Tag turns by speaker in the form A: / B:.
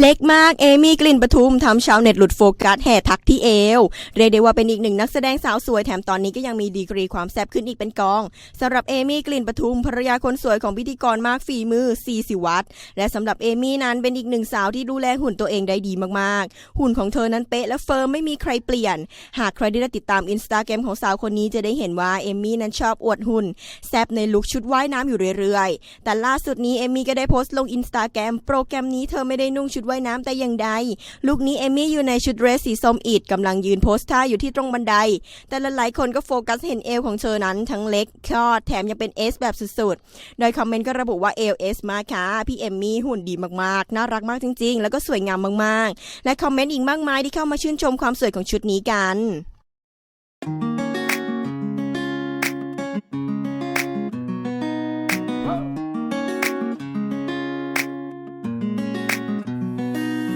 A: เล็กมากเอมี่กลิ่นปทุมทำชาวเน็ตหลุดโฟกัสแห่ทักที่เอว เรียกได้ว่าเป็นอีกหนึ่งนักแสดงสาวสวยแถมตอนนี้ก็ยังมีดีกรีความแซ่บขึ้นอีกเป็นกองสำหรับเอมี่กลิ่นปทุมภรรยาคนสวยของพิธีกรมากฝีมือซีสิวัตรและสำหรับเอมี่นั้นเป็นอีกหนึ่งสาวที่ดูแลหุ่นตัวเองได้ดีมากๆ หุ่นของเธอนั้นเป๊ะและเฟิร์มไม่มีใครเปลี่ยน หากใครได้ติดตามอินสตาแกรมของสาวคนนี้จะได้เห็นว่าเอมี่นั้นชอบอวดหุ่นแซ่บในลุคชุดว่ายน้ำอยู่เรื่อยๆ แต่ล่าสุดนี้เอมี่ก็ได้โพสต์ลงอินสตาแกรมโปรแกรมนี้เธอไม่ได้นุ่งชุดว่ายน้ำแต่อย่างใด ลูกนี้เอมี่อยู่ในชุดเดรสสีส้มอิดกำลังยืนโพสท่าอยู่ที่ตรงบันได แต่หลายๆคนก็โฟกัสเห็นเอวของเธอนั้นทั้งเล็กคลอดแถมยังเป็นเอสแบบสุดๆ โดยคอมเมนต์ก็ระบุว่าเอลเอสมากค่ะพี่เอมมี่หุ่นดีมากๆ น่ารักมากจริง ๆ แล้วก็สวยงามมากๆ และคอมเมนต์อีกมากมายที่เข้ามาชื่นชมความสวยของชุดนี้กัน